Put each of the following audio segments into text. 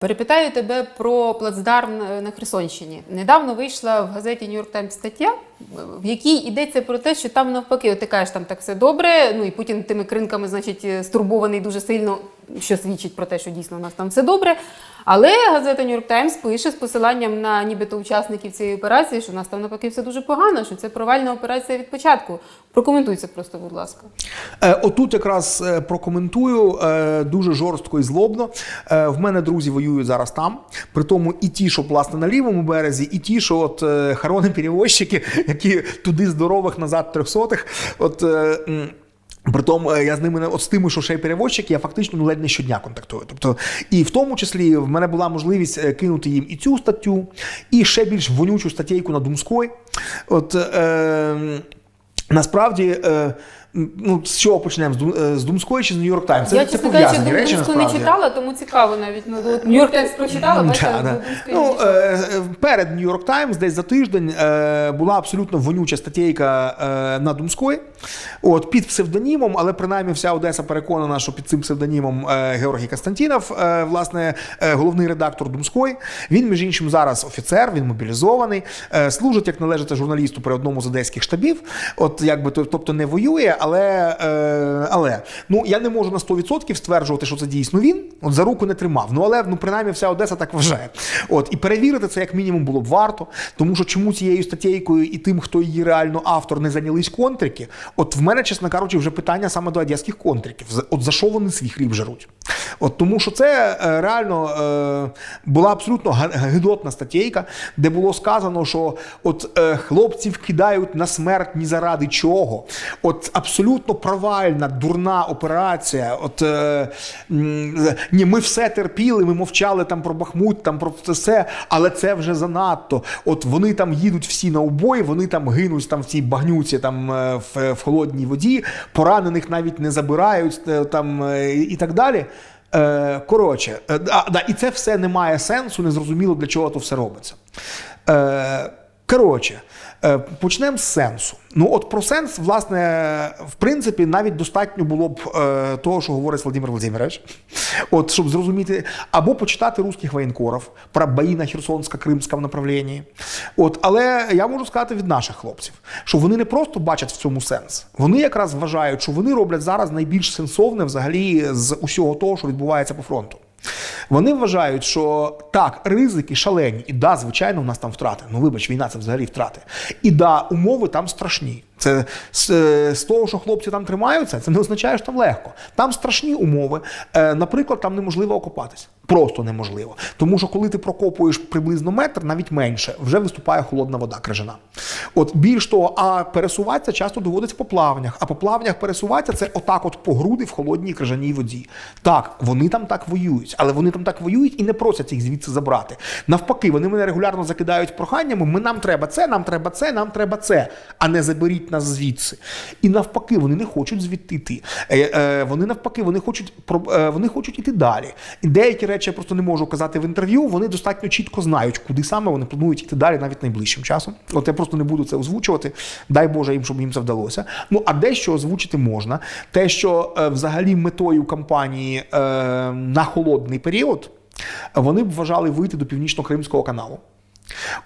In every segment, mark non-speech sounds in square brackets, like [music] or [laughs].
Перепитаю тебе про плацдарм на Херсонщині. Недавно вийшла в газеті York Times стаття, в якій йдеться про те, що там навпаки, от ти кажеш, там так все добре. Ну і Путін тими кринками, значить, стурбований дуже сильно, що свідчить про те, що дійсно у нас там все добре. Але газета York Times пише з посиланням на нібито учасників цієї операції, що у нас там навпаки все дуже погано, що це провальна операція від початку. Прокоментуй це просто, будь ласка. Е, Отут якраз е, прокоментую е, дуже жорстко і злобно. В мене друзі воюють зараз там. При тому і ті, що власне на лівому березі, і ті, що от е, хорони перевозчики, [laughs] які туди здорових назад трьохсотих. От. Притом е, я з ними от з тими, що ще й перевозчики, я фактично ну, ледь не щодня контактую. Тобто, і в тому числі в мене була можливість е, кинути їм і цю статтю, і ще більш вонючу статтєйку на Думської. От е, насправді. Е, Ну, з чого почнемо? З, е, Думської чи з Нью-Йорк Таймс? Це, Я, це чесно кажучи, пов'язані речі, Думську не читала, тому цікаво навіть. Ну, Нью-Йорк Таймс прочитала, Да, да. Ну, е, е, перед Нью-Йорк Таймс, десь за тиждень, була абсолютно вонюча статтєйка на Думської, от, під псевдонімом, але принаймні вся Одеса переконана, що під цим псевдонімом Георгій Константінов, власне, головний редактор Думської. Він, між іншим, зараз офіцер, він мобілізований, служить, як належить журналісту при одному з одеських штабів. От якби тобто не воює, але, е, але ну я не можу на 100% стверджувати, що це дійсно він. От за руку не тримав. Ну але ну принаймні вся Одеса так вважає. От і перевірити це як мінімум було б варто, тому що чому цією статтєйкою і тим, хто її реально автор, не зайнялись контрики. От в мене, чесно кажучи, вже питання саме до одеських контриків. От за що вони свій хліб жаруть? От тому, що це е, реально е, була абсолютно гидотна статтєйка, де було сказано, що от е, хлопців кидають на смерть ні заради чого. От абсолютно провальна, дурна операція. От е, ні, ми все терпіли, ми мовчали там про Бахмут, там про все, але це вже занадто. От вони там їдуть всі на убої, вони там гинуть там в цій багнюці, там е, в, в холодній воді, поранених навіть не забирають е, там е, і так далі. Коротше, да, і це все не має сенсу, не зрозуміло, для чого то все робиться. Коротше, е, почнемо з сенсу. Ну, от про сенс, власне, в принципі, навіть достатньо було б е, того, що говорить Владимир Владимирович. От, щоб зрозуміти, або почитати русських воєнкорів про бої на Херсонсько-Кримському направлінні. От, але я можу сказати від наших хлопців, що вони не просто бачать в цьому сенс, вони якраз вважають, що вони роблять зараз найбільш сенсовне взагалі з усього того, що відбувається по фронту. Вони вважають, що так, ризики шалені, і да, звичайно, у нас там втрати. Ну, вибач, війна це взагалі втрати. І да, умови там страшні. Це з, е, з того, що хлопці там тримаються, це не означає, що там легко. Там страшні умови. Е, наприклад, там неможливо окопатись. Просто неможливо. Тому що коли ти прокопуєш приблизно метр, навіть менше, вже виступає холодна вода крижана. От більш того, а пересуватися часто доводиться по плавнях. А по плавнях пересуватися це отак, от по груди в холодній крижаній воді. Так, вони там так воюють, але вони там так воюють і не просять їх звідси забрати. Навпаки, вони мене регулярно закидають проханнями. Ми нам треба це, нам треба це, нам треба це, а не заберіть нас звідси. І навпаки, вони не хочуть звідти йти. Е, е, вони навпаки, вони хочуть е, вони хочуть іти далі. І деякі речі я просто не можу казати в інтерв'ю. Вони достатньо чітко знають, куди саме вони планують йти далі, навіть найближчим часом. От я просто не буду це озвучувати. Дай Боже їм, щоб їм це вдалося. Ну а дещо озвучити можна. Те, що взагалі метою кампанії на холодний період, вони б вважали вийти до північно-кримського каналу.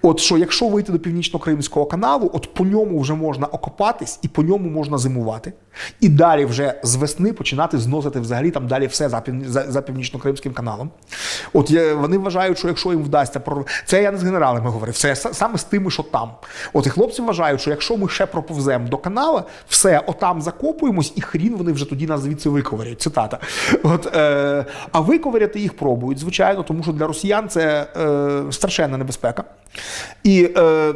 От що, якщо вийти до північно-кримського каналу, от по ньому вже можна окопатись і по ньому можна зимувати. І далі вже з весни починати зносити взагалі там далі все за, за північно-кримським каналом. От я, вони вважають, що якщо їм вдасться про. це я не з генералами говорив, це саме з тими, що там. От і хлопці вважають, що якщо ми ще проповземо до канала, все, отам закопуємось, і хрін вони вже тоді нас звідси виковирять. Цитата. От, е, а виковиряти їх пробують, звичайно, тому що для росіян це е, страшенна небезпека. І е,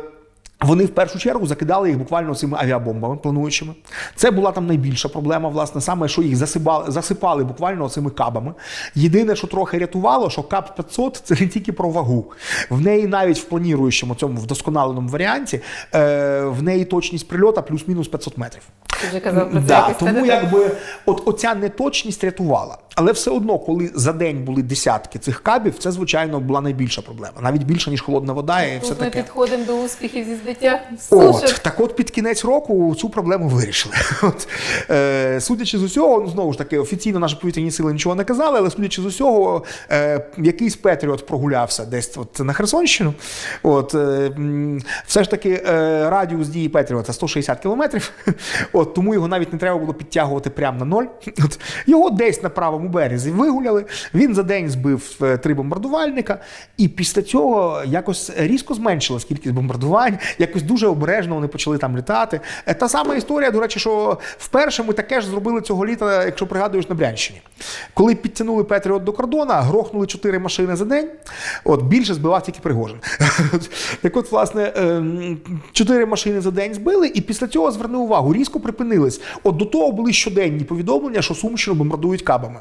вони в першу чергу закидали їх буквально цими авіабомбами плануючими. Це була там найбільша проблема, власне, саме що їх засипали, засипали буквально цими кабами. Єдине, що трохи рятувало, що кап 500 це не тільки про вагу. В неї навіть в планіруючому цьому вдосконаленому варіанті, е, в неї точність прильота плюс-мінус 500 метрів. Ти вже казав про це Да, тому якби от оця неточність рятувала. Але все одно, коли за день були десятки цих кабів, це звичайно була найбільша проблема, навіть більше ніж холодна вода і все Тут ми таке. підходимо до успіхів зі збиття От, так от під кінець року цю проблему вирішили. [laughs] От, е, судячи з усього, ну знову ж таки, офіційно наші повітряні сили нічого не казали, але судячи з усього, е, якийсь Петріот прогулявся десь от на Херсонщину. От, е, все ж таки, е, радіус дії Петріота 160 кілометрів. [laughs] От, тому його навіть не треба було підтягувати прямо на ноль. От, його десь на правому березі вигуляли. Він за день збив е, три бомбардувальника, і після цього якось різко зменшилась кількість бомбардувань, якось дуже обережно вони почали там літати. Е, Та сама історія, до речі, що вперше ми таке ж зробили цього літа, якщо пригадуєш, на Брянщині. Коли підтягнули Петріот до кордона, грохнули чотири машини за день. От більше збивав тільки Пригожин. [laughs] Так от, власне, ем, чотири машини за день збили, і після цього зверни увагу, різко припинились. От до того були щоденні повідомлення, що Сумщину бомбардують кабами.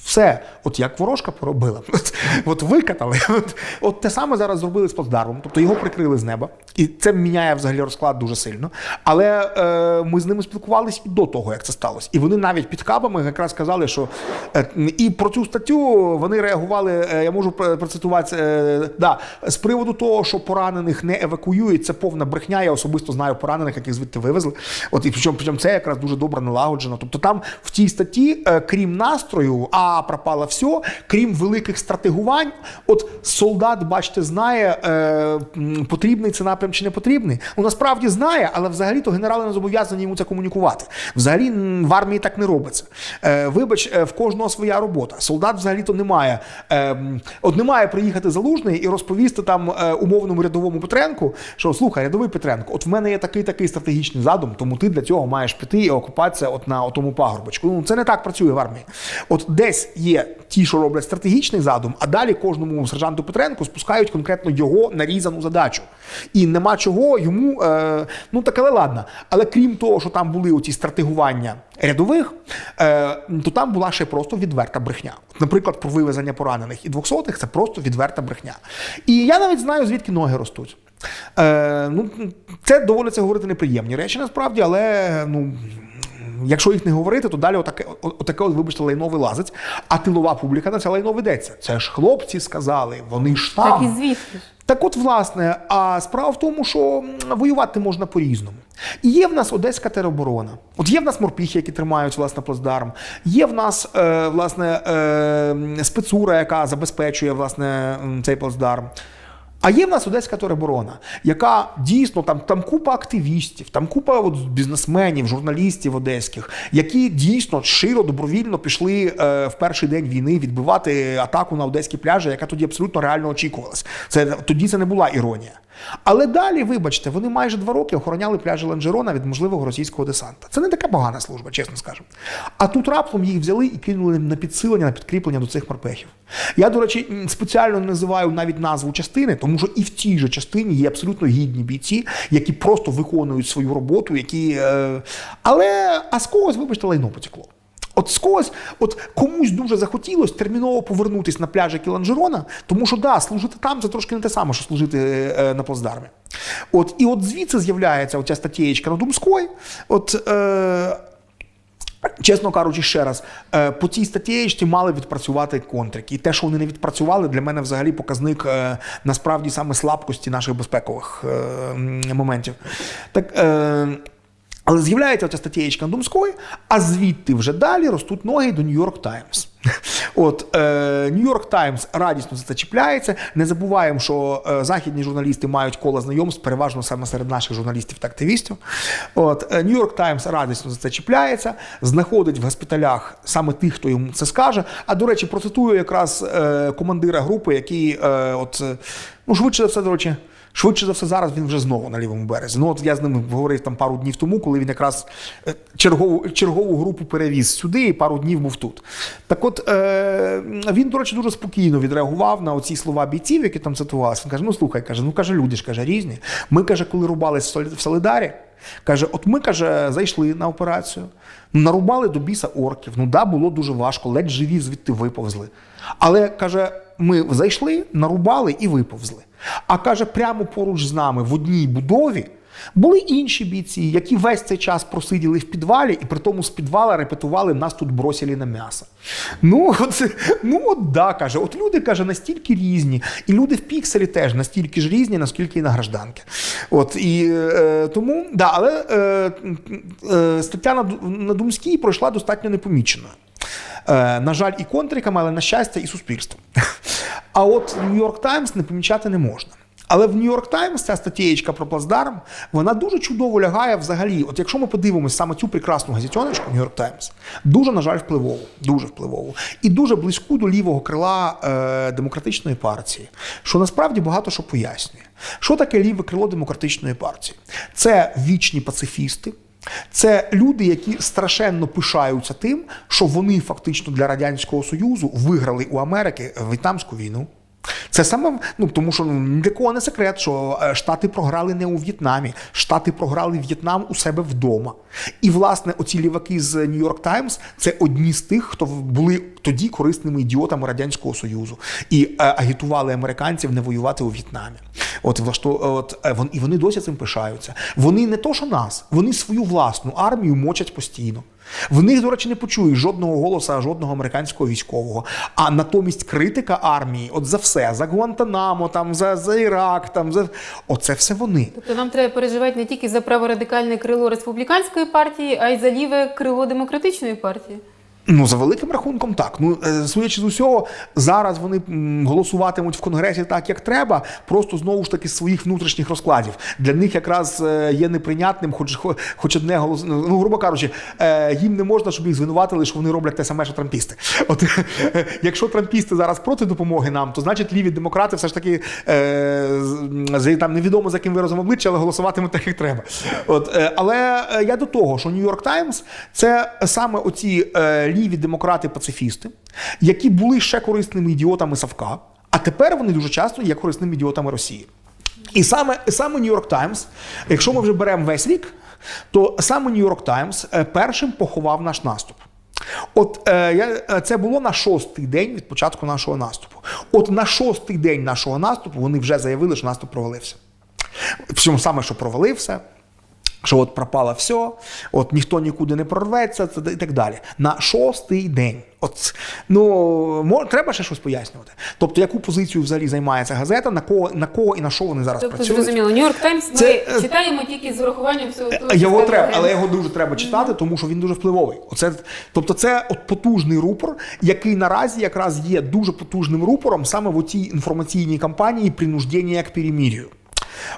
Все, от як ворожка поробила, [laughs] от, от викатали. От, от те саме зараз зробили з плацдармом, тобто його прикрили з неба, і це міняє взагалі розклад дуже сильно. Але е, ми з ними спілкувалися і до того, як це сталося. І вони навіть під кабами якраз сказали, що е, і про цю статтю вони реагували. е, я можу процитувати е, да, з приводу того, що поранених не евакуюють. Це повна брехня. Я особисто знаю поранених, яких звідти вивезли. От і причому, причому це якраз дуже добре налагоджено. Тобто там в тій статті, е, крім настрою, а пропало все, крім великих стратегувань, от солдат, бачите, знає, е, потрібний це напрям чи не потрібний. Ну насправді знає, але взагалі-то генерали не зобов'язані йому це комунікувати. Взагалі в армії так не робиться. Е, вибач, е, в кожного своя робота. Солдат взагалі-то не має. Е, от не має приїхати залужний і розповісти там е, умовному рядовому Петренку, що слухай, рядовий Петренко, от в мене є такий такий стратегічний задум, тому ти для цього маєш піти і окупатися от на тому пагорбочку. Ну це не так працює в армії. От десь є ті, що роблять стратегічний задум, а далі кожному сержанту Петренку спускають конкретно його нарізану задачу. І нема чого йому, е, ну але ладно. Але крім того, що там були оці стратегування рядових, е, то там була ще просто відверта брехня. Наприклад, про вивезення поранених і двохсотих це просто відверта брехня. І я навіть знаю, звідки ноги ростуть. Е, ну, це доводиться говорити неприємні речі насправді, але ну. Якщо їх не говорити, то далі отаке, отаке от, вибачте, лайно вилазить, а тилова публіка на це лайно ведеться. Це ж хлопці сказали, вони ж там. Так і ж? Так от, власне, а справа в тому, що воювати можна по-різному. І є в нас Одеська тероборона. От є в нас морпіхи, які тримають власне плацдарм. Є в нас е, власне е, спецура, яка забезпечує власне цей плацдарм. А є в нас Одеська тероборона, яка дійсно там, там купа активістів, там купа от, бізнесменів, журналістів одеських, які дійсно широ добровільно пішли е, в перший день війни відбивати атаку на одеські пляжі, яка тоді абсолютно реально очікувалась. Це тоді це не була іронія. Але далі, вибачте, вони майже два роки охороняли пляжі Ланжерона від можливого російського десанта. Це не така погана служба, чесно скажемо. А тут раптом їх взяли і кинули на підсилення, на підкріплення до цих морпехів. Я, до речі, спеціально не називаю навіть назву частини, тому що і в тій же частині є абсолютно гідні бійці, які просто виконують свою роботу, які. Е... Але а з когось, вибачте, лайно потекло. От з когось, от комусь дуже захотілося терміново повернутися на пляжі Кіланджерона, тому що да, служити там це трошки не те саме, що служити е, на плацдармі. От і от звідси з'являється оця статтєчка на Думської. От е, Чесно кажучи, ще раз, е, по цій статті мали відпрацювати контрики. І те, що вони не відпрацювали, для мене взагалі показник е, насправді саме слабкості наших безпекових е, моментів. Так, е, але з'являється оця статтєчка Думської, а звідти вже далі ростуть ноги до Нью-Йорк Таймс. [laughs] От Нью-Йорк Таймс радісно за це чіпляється. Не забуваємо, що е, західні журналісти мають коло знайомств, переважно саме серед наших журналістів та активістів. От Нью-Йорк Таймс радісно за це чіпляється, знаходить в госпіталях саме тих, хто йому це скаже. А до речі, процитую якраз е, командира групи, який е, от е, ну швидше за все, до речі. Швидше за все, зараз він вже знову на лівому березі. Ну от я з ним говорив там пару днів тому, коли він якраз е, чергову, чергову групу перевіз сюди і пару днів був тут. Так от е, він, до речі, дуже спокійно відреагував на оці слова бійців, які там цитувалися. Він каже: ну слухай, каже, ну каже, люди ж каже, різні. Ми каже, коли рубались в Солидарі, каже, от ми каже, зайшли на операцію, нарубали до біса орків. Ну да, було дуже важко, ледь живі звідти виповзли. Але каже, ми зайшли, нарубали і виповзли. А каже, прямо поруч з нами в одній будові Були інші бійці, які весь цей час просиділи в підвалі, і при тому з підвала репетували нас тут бросили на м'ясо. Ну, от, ну от да, каже. От люди каже, настільки різні, і люди в пікселі теж настільки ж різні, наскільки і на гражданки. От і е, тому, да, але е, е, стаття на Думській пройшла достатньо непоміченою. Е, на жаль, і контриками, але на щастя, і суспільством. [laughs] А от Нью-Йорк Таймс не помічати не можна. Але в Нью-Йорк Таймс ця статтєчка про плацдарм, вона дуже чудово лягає взагалі. От якщо ми подивимося саме цю прекрасну газетоночку Нью-Йорк Таймс, дуже, на жаль, впливову, дуже впливову. І дуже близьку до лівого крила е, демократичної партії, що насправді багато що пояснює. Що таке ліве крило демократичної партії? Це вічні пацифісти. Це люди, які страшенно пишаються тим, що вони фактично для радянського союзу виграли у Америки В'єтнамську війну. Це саме ну тому, що ну, ні для кого не секрет, що е, Штати програли не у В'єтнамі, Штати програли В'єтнам у себе вдома. І власне оці ліваки з Нью-Йорк Таймс це одні з тих, хто були тоді корисними ідіотами радянського союзу і е, агітували американців не воювати у В'єтнамі. От влашто, от е, вон, і вони досі цим пишаються. Вони не то, що нас, вони свою власну армію мочать постійно. В них, до речі, не почуєш жодного голоса, жодного американського військового. А натомість критика армії, от за все, за Гуантанамо, там за, за Ірак, там за оце все вони. Тобто нам треба переживати не тільки за праворадикальне крило республіканської партії, а й за ліве крило демократичної партії. Ну, за великим рахунком, так. Ну, е, судячи з усього, зараз вони голосуватимуть в конгресі так, як треба, просто знову ж таки своїх внутрішніх розкладів. Для них якраз е, є неприйнятним, хоч, хоч одне голос. Ну, грубо кажучи, е, їм не можна, щоб їх звинуватили, що вони роблять те саме, що трампісти. От якщо трампісти зараз проти допомоги нам, то значить ліві демократи все ж таки е, там невідомо за яким виразом обличчя, але голосуватимуть так, як треба. От, але я до того, що Нью-Йорк Таймс це саме оці е, ліві демократи-пацифісти, які були ще корисними ідіотами Савка, а тепер вони дуже часто є корисними ідіотами Росії. І саме, саме Нью-Йорк Таймс, якщо ми вже беремо весь рік, то саме Нью-Йорк Таймс е, першим поховав наш наступ. От е, е, це було на шостий день від початку нашого наступу. От на шостий день нашого наступу вони вже заявили, що наступ провалився. Причому саме, що провалився, що от пропало все, от ніхто нікуди не прорветься, це і так далі. На шостий день. От, ну, мо- треба ще щось пояснювати. Тобто, яку позицію взагалі займає ця газета, на кого, на кого і на що вони зараз Тобто, працюють. зрозуміло, Нью-Йорк Таймс ми Це, е, читаємо тільки з урахуванням всього того, Його треба, але його дуже треба читати, тому що він дуже впливовий. Оце, тобто, це от потужний рупор, який наразі якраз є дуже потужним рупором саме в цій інформаційній кампанії принуждення к перемір'ю.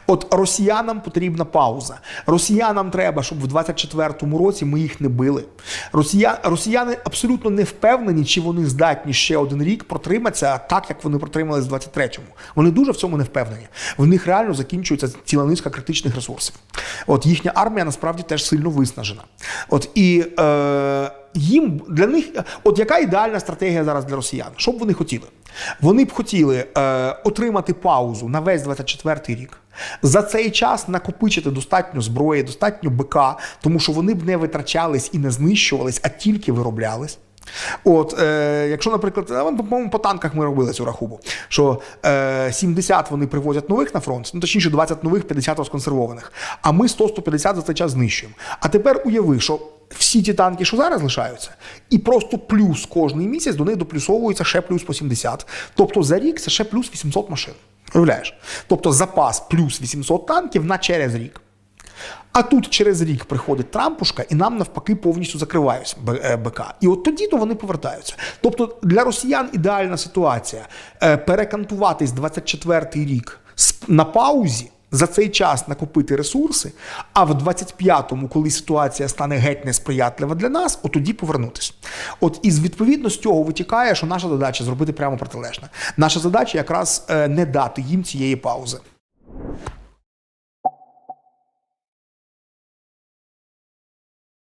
От росіянам потрібна пауза. Росіянам треба, щоб в 24-му році ми їх не били. Росія... Росіяни абсолютно не впевнені, чи вони здатні ще один рік протриматися так, як вони протримались в 23-му. Вони дуже в цьому не впевнені. В них реально закінчується ціла низка критичних ресурсів. От їхня армія насправді теж сильно виснажена. От і е, їм для них, от яка ідеальна стратегія зараз для росіян? Що б вони хотіли? Вони б хотіли е, отримати паузу на весь 24-й рік. За цей час накопичити достатньо зброї, достатньо БК, тому що вони б не витрачались і не знищувались, а тільки вироблялись. От, е, якщо, наприклад, по-моєму, по танках ми робили цю рахубу, що е, 70 вони привозять нових на фронт, ну точніше 20 нових, 50 розконсервованих. А ми 100-150 за цей час знищуємо. А тепер уяви, що всі ті танки, що зараз лишаються, і просто плюс кожний місяць до них доплюсовується ще плюс по 70. Тобто за рік це ще плюс 800 машин. Уявляєш? Тобто запас плюс 800 танків на через рік. А тут через рік приходить Трампушка, і нам навпаки повністю закривають е, БК. І от тоді то вони повертаються. Тобто для росіян ідеальна ситуація е, перекантуватись 24-й рік на паузі. За цей час накопити ресурси, а в 25-му, коли ситуація стане геть несприятлива для нас, от тоді повернутися. От із відповідно з цього витікає, що наша задача зробити прямо протилежне. Наша задача якраз е, не дати їм цієї паузи.